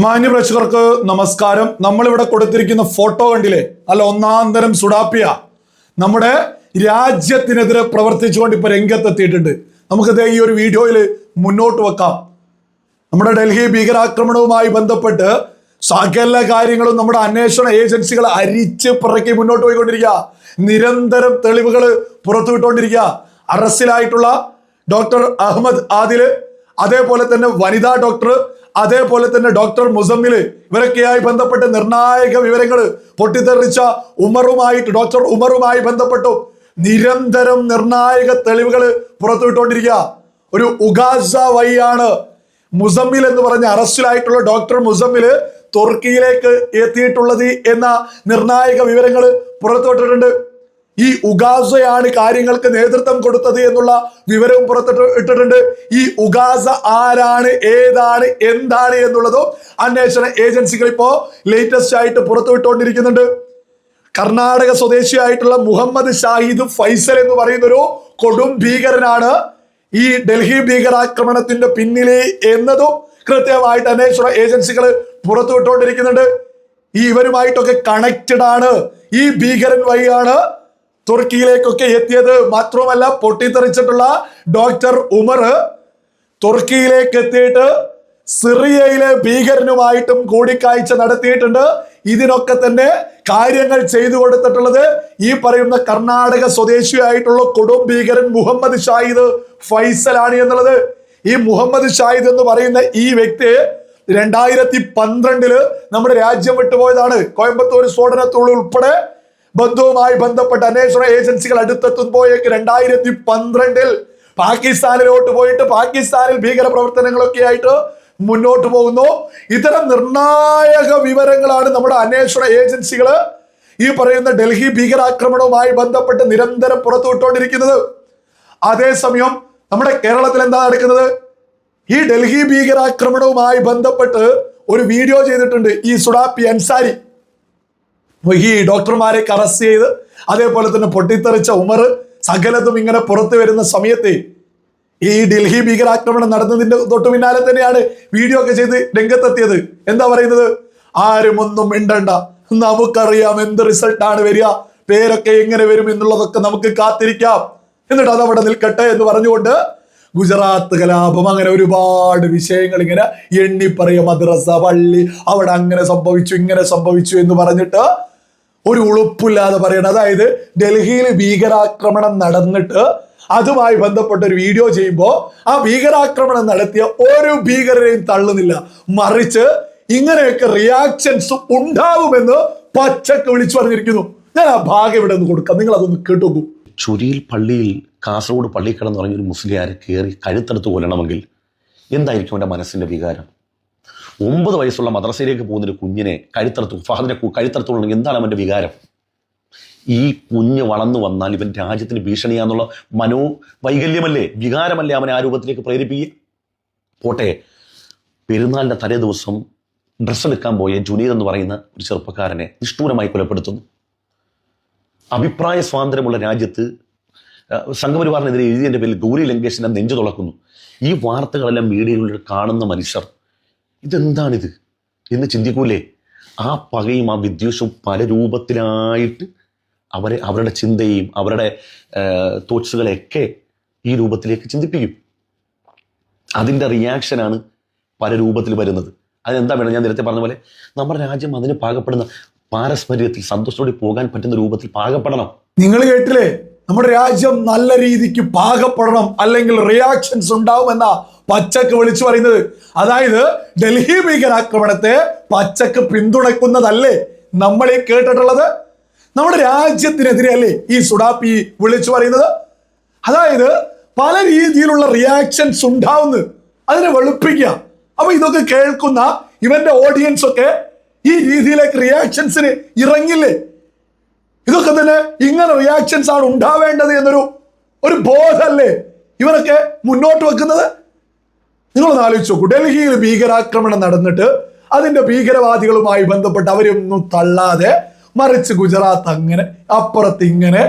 മാന്യപ്രേക്ഷകർക്ക് നമസ്കാരം. നമ്മളിവിടെ കൊടുത്തിരിക്കുന്ന ഫോട്ടോ കണ്ടില്ലേ? അല്ല ഒന്നാം തരം സുഡാപ്പിയ. നമ്മുടെ രാജ്യത്തിനെതിരെ പ്രവർത്തിച്ചുകൊണ്ട് ഇപ്പൊ രംഗത്തെത്തിയിട്ടുണ്ട്. നമുക്കിത് ഈ ഒരു വീഡിയോയിൽ മുന്നോട്ട് വെക്കാം. നമ്മുടെ ഡൽഹി ഭീകരാക്രമണവുമായി ബന്ധപ്പെട്ട് സകല കാര്യങ്ങളും നമ്മുടെ അന്വേഷണ ഏജൻസികൾ അരിച്ച് പിറക്കി മുന്നോട്ട് പോയിക്കൊണ്ടിരിക്കുക. നിരന്തരം തെളിവുകൾ പുറത്തുവിട്ടുകൊണ്ടിരിക്കുക അറസ്റ്റിലായിട്ടുള്ള ഡോക്ടർ അഹമ്മദ് ആദിൽ അതേപോലെ തന്നെ വനിതാ ഡോക്ടർ അതേപോലെ തന്നെ ഡോക്ടർ മുസമ്മിൽ ഇവരൊക്കെയായി ബന്ധപ്പെട്ട് നിർണായക വിവരങ്ങൾ പൊട്ടിത്തെറിച്ച ഉമറുമായിട്ട് ഡോക്ടർ ഉമറുമായി ബന്ധപ്പെട്ടു നിരന്തരം നിർണായക തെളിവുകൾ പുറത്തുവിട്ടുകൊണ്ടിരിക്കുക ഒരു ഉഗാസ വഴിയാണ് മുസമ്മിൽ എന്ന് പറഞ്ഞ അറസ്റ്റിലായിട്ടുള്ള ഡോക്ടർ മുസമ്മിൽ തുർക്കിയിലേക്ക് എത്തിയിട്ടുള്ളത് എന്ന നിർണായക വിവരങ്ങൾ പുറത്തുവിട്ടിട്ടുണ്ട്. ഈ ഉഗാസയാണ് കാര്യങ്ങൾക്ക് നേതൃത്വം കൊടുത്തത് എന്നുള്ള വിവരവും പുറത്തിട്ട് ഇട്ടിട്ടുണ്ട്. ഈ ഉഗാസ ആരാണ് ഏതാണ് എന്താണ് എന്നുള്ളതും അന്വേഷണ ഏജൻസികൾ ഇപ്പോ ലേറ്റസ്റ്റ് ആയിട്ട് പുറത്തുവിട്ടുകൊണ്ടിരിക്കുന്നുണ്ട്. കർണാടക സ്വദേശിയായിട്ടുള്ള മുഹമ്മദ് ഷാഹിദ് ഫൈസൽ എന്ന് പറയുന്ന ഒരു കൊടും ഭീകരനാണ് ഈ ഡൽഹി ഭീകരാക്രമണത്തിന്റെ പിന്നിലെ എന്നതും കൃത്യമായിട്ട് അന്വേഷണ ഏജൻസികൾ പുറത്തുവിട്ടുകൊണ്ടിരിക്കുന്നുണ്ട്. ഈ ഇവരുമായിട്ടൊക്കെ കണക്റ്റഡ് ആണ്. ഈ ഭീകരൻ വഴിയാണ് തുർക്കിയിലേക്കൊക്കെ എത്തിയത് മാത്രമല്ല പൊട്ടിത്തെറിച്ചിട്ടുള്ള ഡോക്ടർ ഉമർ തുർക്കിയിലേക്ക് എത്തിയിട്ട് സിറിയയിലെ ഭീകരനുമായിട്ടും കൂടിക്കാഴ്ച നടത്തിയിട്ടുണ്ട്. ഇതിനൊക്കെ തന്നെ കാര്യങ്ങൾ ചെയ്തു കൊടുത്തിട്ടുള്ളത് ഈ പറയുന്ന കർണാടക സ്വദേശിയായിട്ടുള്ള കൊടും ഭീകരൻ മുഹമ്മദ് ഷാഹിദ് ഫൈസലാണ് എന്നുള്ളത്. ഈ മുഹമ്മദ് ഷാഹിദ് എന്ന് പറയുന്ന ഈ വ്യക്തി രണ്ടായിരത്തി പന്ത്രണ്ടിൽ നമ്മുടെ രാജ്യം വിട്ടുപോയതാണ്. കോയമ്പത്തൂർ സ്ഫോടനത്തോട് ഉൾപ്പെടെ ബന്ധവുമായി ബന്ധപ്പെട്ട അന്വേഷണ ഏജൻസികൾ അടുത്തെത്തുമ്പോഴേക്ക് രണ്ടായിരത്തി പന്ത്രണ്ടിൽ പാകിസ്ഥാനിലോട്ട് പോയിട്ട് പാകിസ്ഥാനിൽ ഭീകര പ്രവർത്തനങ്ങളൊക്കെ ആയിട്ട് മുന്നോട്ട് പോകുന്നു. ഇത്തരം നിർണായക വിവരങ്ങളാണ് നമ്മുടെ അന്വേഷണ ഏജൻസികൾ ഈ പറയുന്ന ഡൽഹി ഭീകരാക്രമണവുമായി ബന്ധപ്പെട്ട് നിരന്തരം പുറത്തുവിട്ടുകൊണ്ടിരിക്കുന്നത് അതേസമയം നമ്മുടെ കേരളത്തിൽ എന്താ നടക്കുന്നത്? ഈ ഡൽഹി ഭീകരാക്രമണവുമായി ബന്ധപ്പെട്ട് ഒരു വീഡിയോ ചെയ്തിട്ടുണ്ട് ഈ സുഡാപ്പി അൻസാരി. ഈ ഡോക്ടർമാരെ അറസ്റ്റ് ചെയ്ത് അതേപോലെ തന്നെ പൊട്ടിത്തെറിച്ച ഉമർ സകലത്തും ഇങ്ങനെ പുറത്തു വരുന്ന സമയത്ത് ഈ ഡൽഹി ഭീകരാക്രമണം നടന്നതിന്റെ തൊട്ടു പിന്നാലെ തന്നെയാണ് വീഡിയോ ഒക്കെ ചെയ്ത് രംഗത്തെത്തിയത്. എന്താ പറയുന്നത്? ആരും ഒന്നും മിണ്ടണ്ട. നമുക്കറിയാം എന്ത് റിസൾട്ടാണ് വരിക. പേരൊക്കെ എങ്ങനെ വരും എന്നുള്ളതൊക്കെ നമുക്ക് കാത്തിരിക്കാം. എന്നിട്ട് അതവിടെ നിൽക്കട്ടെ എന്ന് പറഞ്ഞുകൊണ്ട് ഗുജറാത്ത് കലാപം അങ്ങനെ ഒരുപാട് വിഷയങ്ങൾ ഇങ്ങനെ എണ്ണിപ്പറയ പറയും മദ്രസ പള്ളി അവിടെ അങ്ങനെ സംഭവിച്ചു ഇങ്ങനെ സംഭവിച്ചു എന്ന് പറഞ്ഞിട്ട് ഒരു ഉളുപ്പില്ലാതെ പറയണം. അതായത് ഡൽഹിയിൽ ഭീകരാക്രമണം നടന്നിട്ട് അതുമായി ബന്ധപ്പെട്ട ഒരു വീഡിയോ ചെയ്യുമ്പോൾ ആ ഭീകരാക്രമണം നടത്തിയ ഒരു ഭീകരരെയും തള്ളുന്നില്ല. മറിച്ച് ഇങ്ങനെയൊക്കെ റിയാക്ഷൻസ് ഉണ്ടാവുമെന്ന് പച്ചക്ക് വിളിച്ചു പറഞ്ഞിരിക്കുന്നു. ഞാൻ ആ ഭാഗം ഇവിടെ നിന്ന് കൊടുക്കാം. നിങ്ങൾ അതൊന്ന് കേട്ടോക്കൂ. ചുരിയിൽ പള്ളിയിൽ കാസർഗോഡ് പള്ളിക്കടന്ന് പറഞ്ഞൊരു മുസ്ലിയാരെ കയറി കഴുത്തെടുത്ത് കൊല്ലണമെങ്കിൽ എന്തായിരിക്കും അവന്റെ മനസ്സിന്റെ വികാരം? ഒമ്പത് വയസ്സുള്ള മദ്രസയിലേക്ക് പോകുന്നൊരു കുഞ്ഞിനെ കഴുത്തറത്ത് ഫഹദിനെ കഴുത്തറത്തുള്ള എന്താണ് അവന്റെ വികാരം? ഈ കുഞ്ഞ് വളർന്നു വന്നാൽ ഇവൻ രാജ്യത്തിന് ഭീഷണിയാന്നുള്ള മനോ വൈകല്യമല്ലേ? വികാരമല്ലേ അവനെ ആ രൂപത്തിലേക്ക് പ്രേരിപ്പിക്കുക? പോട്ടെ. പെരുന്നാളിന്റെ തലേ ദിവസം ഡ്രസ്സ് എടുക്കാൻ പോയ ജുനീദ് എന്ന് പറയുന്ന ഒരു ചെറുപ്പക്കാരനെ നിഷ്ഠൂരമായി കൊലപ്പെടുത്തുന്നു. അഭിപ്രായ സ്വാതന്ത്ര്യമുള്ള രാജ്യത്ത് സംഘപരിവാറിനെതിരെ എഴുതിയതിന്റെ പേരിൽ ഗൗരി ലങ്കേഷിനെ നെഞ്ചു തുളക്കുന്നു. ഈ വാർത്തകളെല്ലാം മീഡിയയിലൂടെ കാണുന്ന മനുഷ്യർ ഇതെന്താണിത് എന്ന് ചിന്തിക്കൂലേ? ആ പകയും ആ വിദ്വേഷവും പല രൂപത്തിലായിട്ട് അവരെ അവരുടെ ചിന്തയും അവരുടെ തോട്ട്സുകളെയൊക്കെ ഈ രൂപത്തിലേക്ക് ചിന്തിപ്പിക്കും. അതിന്റെ റിയാക്ഷനാണ് പല രൂപത്തിൽ വരുന്നത്. അതെന്താ വേണം? ഞാൻ നേരത്തെ പറഞ്ഞ പോലെ നമ്മുടെ രാജ്യം അതിന് പാകപ്പെടുന്ന പാരസ്പര്യത്തിൽ സന്തോഷത്തോടെ പോകാൻ പറ്റുന്ന രൂപത്തിൽ പാകപ്പെടണം. നിങ്ങൾ കേട്ടില്ലേ? നമ്മുടെ രാജ്യം നല്ല രീതിക്ക് പാകപ്പെടണം അല്ലെങ്കിൽ റിയാക്ഷൻസ് ഉണ്ടാവുമെന്ന പച്ചക്ക് വിളിച്ചു പറയുന്നത്. അതായത് ഡൽഹി ഭീകരാക്രമണത്തെ പച്ചക്ക് പിന്തുണയ്ക്കുന്നതല്ലേ നമ്മൾ ഈ കേട്ടിട്ടുള്ളത്? നമ്മുടെ രാജ്യത്തിനെതിരെ അല്ലേ ഈ സുഡാപ്പി വിളിച്ചു പറയുന്നത്? അതായത് പല രീതിയിലുള്ള റിയാക്ഷൻസ് ഉണ്ടാവുന്നു. അതിനെ വെളുപ്പിക്കുക. അപ്പൊ ഇതൊക്കെ കേൾക്കുന്ന ഇവന്റെ ഓഡിയൻസ് ഒക്കെ ഈ രീതിയിലേക്ക് റിയാക്ഷൻസിന് ഇറങ്ങില്ലേ? ഇതൊക്കെ തന്നെ ഇങ്ങനെ റിയാക്ഷൻസ് ആണ് ഉണ്ടാവേണ്ടത് എന്നൊരു ഒരു ബോധമല്ലേ ഇവരൊക്കെ മുന്നോട്ട് വെക്കുന്നത്? നിങ്ങളൊന്ന് ആലോചിച്ച് നോക്കൂ. ഡൽഹിയിൽ ഭീകരാക്രമണം നടന്നിട്ട് അതിന്റെ ഭീകരവാദികളുമായി ബന്ധപ്പെട്ട് അവരൊന്നും തള്ളാതെ മറിച്ച് ഗുജറാത്ത് അങ്ങനെ അപ്പുറത്ത് ഇങ്ങനെ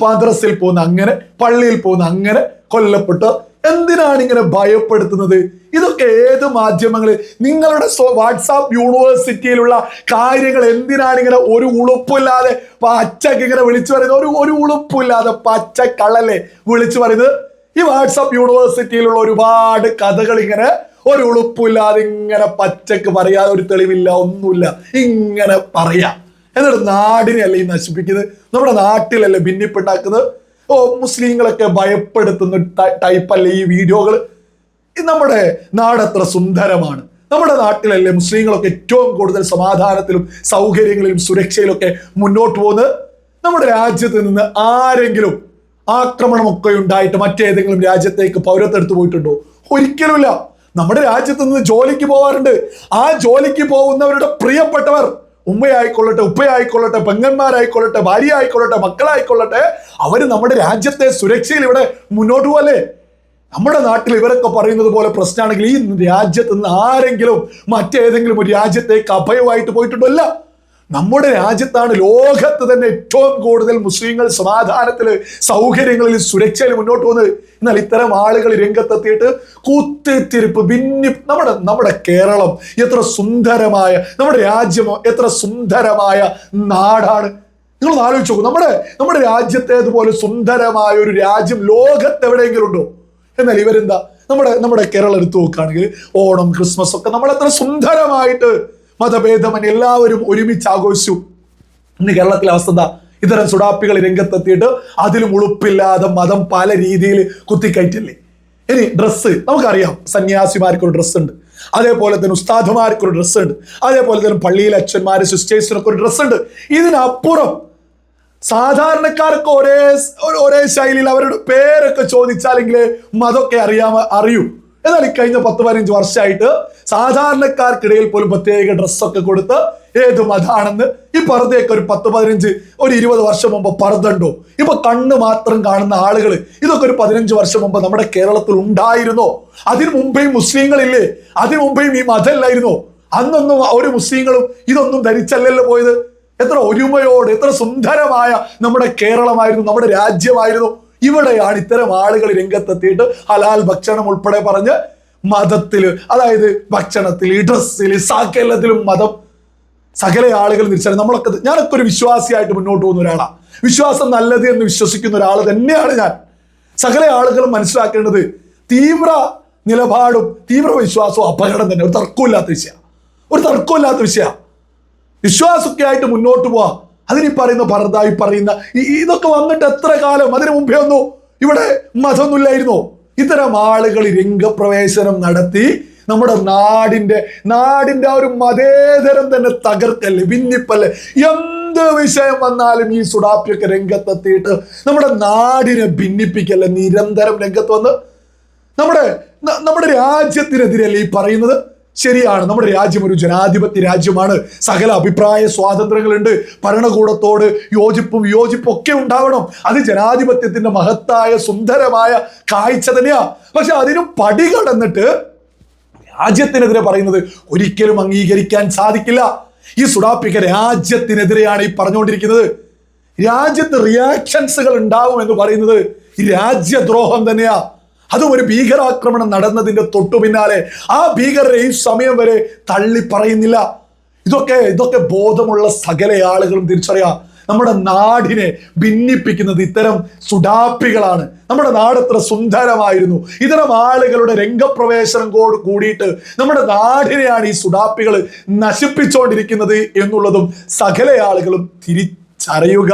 മദ്രസിൽ പോകുന്ന അങ്ങനെ പള്ളിയിൽ പോകുന്ന അങ്ങനെ കൊല്ലപ്പെട്ട് എന്തിനാണ് ഇങ്ങനെ ഭയപ്പെടുത്തുന്നത്? ഇതൊക്കെ ഏത് മാധ്യമങ്ങൾ നിങ്ങളുടെ വാട്സാപ്പ് യൂണിവേഴ്സിറ്റിയിലുള്ള കാര്യങ്ങൾ എന്തിനാണ് ഇങ്ങനെ ഒരു ഉളുപ്പില്ലാതെ പച്ചക്ക് ഇങ്ങനെ വിളിച്ചു പറയുന്നത്? ഒരു ഒരു ഉളുപ്പില്ലാതെ പച്ച കള്ളല്ലേ വിളിച്ചു പറയുന്നത്? ഈ വാട്സാപ്പ് യൂണിവേഴ്സിറ്റിയിലുള്ള ഒരുപാട് കഥകൾ ഇങ്ങനെ ഒരു ഉളുപ്പില്ലാതെ ഇങ്ങനെ പച്ചക്ക് പറയാതെ ഒരു തെളിവില്ല ഒന്നുമില്ല. ഇങ്ങനെ പറയാം. എന്നിട്ട് നാടിനെയല്ലേ ഈ നശിപ്പിക്കുന്നത്? നമ്മുടെ നാട്ടിലല്ലേ ഭിന്നിപ്പുണ്ടാക്കുന്നത്? മുസ്ലിങ്ങളൊക്കെ ഭയപ്പെടുത്തുന്ന ടൈപ്പ് അല്ലേ ഈ വീഡിയോകൾ? നമ്മുടെ നാട് നാടത്ര സുന്ദരമാണ്. നമ്മുടെ നാട്ടിലല്ലേ മുസ്ലിങ്ങളൊക്കെ ഏറ്റവും കൂടുതൽ സമാധാനത്തിലും സൗകര്യങ്ങളിലും സുരക്ഷയിലൊക്കെ മുന്നോട്ട് പോകുന്നത്? നമ്മുടെ രാജ്യത്ത് നിന്ന് ആരെങ്കിലും ആക്രമണമൊക്കെ ഉണ്ടായിട്ട് മറ്റേതെങ്കിലും രാജ്യത്തേക്ക് പൗരത്വം എടുത്തു പോയിട്ടുണ്ടോ? ഒരിക്കലുമില്ല. നമ്മുടെ രാജ്യത്ത് നിന്ന് ജോലിക്ക് പോവാറുണ്ട്. ആ ജോലിക്ക് പോകുന്നവരുടെ പ്രിയപ്പെട്ടവർ ഉമ്മയായിക്കൊള്ളട്ടെ ഉപ്പയായിക്കൊള്ളട്ടെ പെങ്ങന്മാരായിക്കൊള്ളട്ടെ ഭാര്യ ആയിക്കൊള്ളട്ടെ മക്കളായിക്കൊള്ളട്ടെ അവർ നമ്മുടെ രാജ്യത്തെ സുരക്ഷയിൽ ഇവിടെ മുന്നോട്ട് പോകല്ലേ നമ്മുടെ നാട്ടിൽ ഇവരൊക്കെ പറയുന്നത് പോലെ പ്രശ്നമാണെങ്കിൽ ഈ രാജ്യത്ത് നിന്ന് ആരെങ്കിലും മറ്റേതെങ്കിലും ഒരു രാജ്യത്തേക്ക് അഭയമായിട്ട് പോയിട്ടുണ്ടോ? നമ്മുടെ രാജ്യത്താണ് ലോകത്ത് തന്നെ ഏറ്റവും കൂടുതൽ മുസ്ലിങ്ങൾ സമാധാനത്തിൽ സൗകര്യങ്ങളിൽ സുരക്ഷയിൽ മുന്നോട്ട് പോകുന്നത്. എന്നാൽ ഇത്തരം ആളുകൾ രംഗത്തെത്തിയിട്ട് കുത്തിത്തിരിപ്പ് ഭിന്നി നമ്മുടെ നമ്മുടെ കേരളം എത്ര സുന്ദരമായ നമ്മുടെ രാജ്യം എത്ര സുന്ദരമായ നാടാണ്. നിങ്ങൾ ആലോചിച്ച് നോക്കൂ. നമ്മുടെ നമ്മുടെ രാജ്യത്തേതുപോലെ സുന്ദരമായ ഒരു രാജ്യം ലോകത്ത് എവിടെയെങ്കിലും ഉണ്ടോ? എന്നാൽ ഇവരെന്താ? നമ്മുടെ നമ്മുടെ കേരളം എടുത്തു നോക്കുകയാണെങ്കിൽ ഓണം ക്രിസ്മസ് ഒക്കെ നമ്മൾ എത്ര സുന്ദരമായിട്ട് മതഭേദമന്യേ എല്ലാവരും ഒരുമിച്ച് ആഘോഷിച്ചു. ഇന്ന് കേരളത്തിലെ അവസ്ഥ ഇത്തരം സുഡാപ്പികൾ രംഗത്തെത്തിയിട്ട് അതിലും ഉളുപ്പില്ലാതെ മതം പല രീതിയിൽ കുത്തിക്കയറ്റല്ലേ? ഇനി ഡ്രസ്സ് നമുക്കറിയാം സന്യാസിമാർക്കൊരു ഡ്രസ്സ് ഉണ്ട്. അതേപോലെ തന്നെ ഉസ്താദുമാർക്കൊരു ഡ്രസ്സ് ഉണ്ട്. അതേപോലെ തന്നെ പള്ളിയിലെ അച്ഛന്മാർ സിസ്റ്റേഴ്സിനൊക്കെ ഒരു ഡ്രസ്സ് ഉണ്ട്. ഇതിനപ്പുറം സാധാരണക്കാർക്ക് ഒരേ ഒരേ ശൈലിയിൽ അവരുടെ പേരൊക്കെ ചോദിച്ചാലെങ്കിൽ മതമൊക്കെ അറിയാമ അറിയൂ. എന്നാൽ ഈ കഴിഞ്ഞ പത്ത് പതിനഞ്ച് വർഷമായിട്ട് സാധാരണക്കാർക്കിടയിൽ പോലും പ്രത്യേക ഡ്രസ്സൊക്കെ കൊടുത്ത് ഏത് മതാണെന്ന് ഈ പർദ്ദയൊക്കെ ഒരു പത്ത് പതിനഞ്ച് ഒരു ഇരുപത് വർഷം മുമ്പ് പർദ്ദണ്ടോ? ഇപ്പൊ കണ്ണ് മാത്രം കാണുന്ന ആളുകൾ ഇതൊക്കെ ഒരു പതിനഞ്ച് വർഷം മുമ്പ് നമ്മുടെ കേരളത്തിൽ ഉണ്ടായിരുന്നോ? അതിനു മുമ്പേയും മുസ്ലിങ്ങളില്ലേ? അതിനു മുമ്പേയും ഈ മതമല്ലായിരുന്നോ അന്നൊന്നും ഒരു മുസ്ലിങ്ങളും ഇതൊന്നും ധരിച്ചല്ലല്ലോ പോയത്. എത്ര ഒരുമയോട് എത്ര സുന്ദരമായ നമ്മുടെ കേരളമായിരുന്നു നമ്മുടെ രാജ്യമായിരുന്നു. ഇവിടെയാണ് ഇത്തരം ആളുകൾ രംഗത്തെത്തിയിട്ട് ഹലാൽ ഭക്ഷണം ഉൾപ്പെടെ പറഞ്ഞ് മതത്തിൽ അതായത് ഭക്ഷണത്തിൽ ഡ്രസ്സിൽ സകലത്തിലും മതം സകല ആളുകൾ തിരിച്ചറിയും നമ്മളൊക്കെ ഞാനൊക്കെ ഒരു വിശ്വാസിയായിട്ട് മുന്നോട്ട് പോകുന്ന ഒരാളാണ് വിശ്വാസം നല്ലത് എന്ന് വിശ്വസിക്കുന്ന ഒരാൾ തന്നെയാണ് ഞാൻ. സകല ആളുകളും മനസ്സിലാക്കേണ്ടത് തീവ്ര നിലപാടും തീവ്ര വിശ്വാസവും അപകടം തന്നെ. ഒരു തർക്കമില്ലാത്ത വിഷയമാണ്. ഒരു തർക്കമില്ലാത്ത വിഷയമാണ്. വിശ്വാസമൊക്കെ ആയിട്ട് മുന്നോട്ട് പോവാ. അതിനീ പറയുന്ന ഭർത്താവ് പറയുന്ന ഇതൊക്കെ വന്നിട്ട് എത്ര കാലം? അതിനു മുമ്പേ ഒന്നും ഇവിടെ മതമൊന്നുമില്ലായിരുന്നോ. ഇത്തരം ആളുകൾ രംഗപ്രവേശനം നടത്തി നമ്മുടെ നാടിന്റെ നാടിന്റെ ആ ഒരു മതേതരം തന്നെ തകർക്കല്ലേ ഭിന്നിപ്പല്ലേ? എന്ത് വിഷയം വന്നാലും ഈ സുഡാപ്പിയൊക്കെ രംഗത്തെത്തിയിട്ട് നമ്മുടെ നാടിനെ ഭിന്നിപ്പിക്കല്ലേ നിരന്തരം രംഗത്ത് വന്ന്? നമ്മുടെ നമ്മുടെ രാജ്യത്തിനെതിരല്ലേ ഈ പറയുന്നത്? ശരിയാണ്. നമ്മുടെ രാജ്യം ഒരു ജനാധിപത്യ രാജ്യമാണ്. സകല അഭിപ്രായ സ്വാതന്ത്ര്യങ്ങളുണ്ട്. ഭരണകൂടത്തോട് യോജിപ്പും വിയോജിപ്പും ഒക്കെ ഉണ്ടാവണം. അത് ജനാധിപത്യത്തിന്റെ മഹത്തായ സുന്ദരമായ കാഴ്ച തന്നെയാ. പക്ഷെ അതിനും പടി കടന്നിട്ട് രാജ്യത്തിനെതിരെ പറയുന്നത് ഒരിക്കലും അംഗീകരിക്കാൻ സാധിക്കില്ല. ഈ സുഡാപ്പിക്ക രാജ്യത്തിനെതിരെയാണ് ഈ പറഞ്ഞുകൊണ്ടിരിക്കുന്നത്. രാജ്യത്ത് റിയാക്ഷൻസുകൾ ഉണ്ടാവും എന്ന് പറയുന്നത് രാജ്യദ്രോഹം തന്നെയാ. അതും ഒരു ഭീകരാക്രമണം നടന്നതിന്റെ തൊട്ടു പിന്നാലെ. ആ ഭീകരരെ ഈ സമയം വരെ തള്ളി പറയുന്നില്ല. ഇതൊക്കെ ഇതൊക്കെ ബോധമുള്ള സകല ആളുകളും തിരിച്ചറിയാം. നമ്മുടെ നാടിനെ ഭിന്നിപ്പിക്കുന്നത് ഇത്തരം സുഡാപ്പികളാണ്. നമ്മുടെ നാട് എത്ര സുന്ദരമായിരുന്നു. ഇത്തരം ആളുകളുടെ രംഗപ്രവേശനം കോട് കൂടിയിട്ട് നമ്മുടെ നാടിനെയാണ് ഈ സുഡാപ്പികൾ നശിപ്പിച്ചുകൊണ്ടിരിക്കുന്നത് എന്നുള്ളതും സകല ആളുകളും തിരിച്ചറിയുക.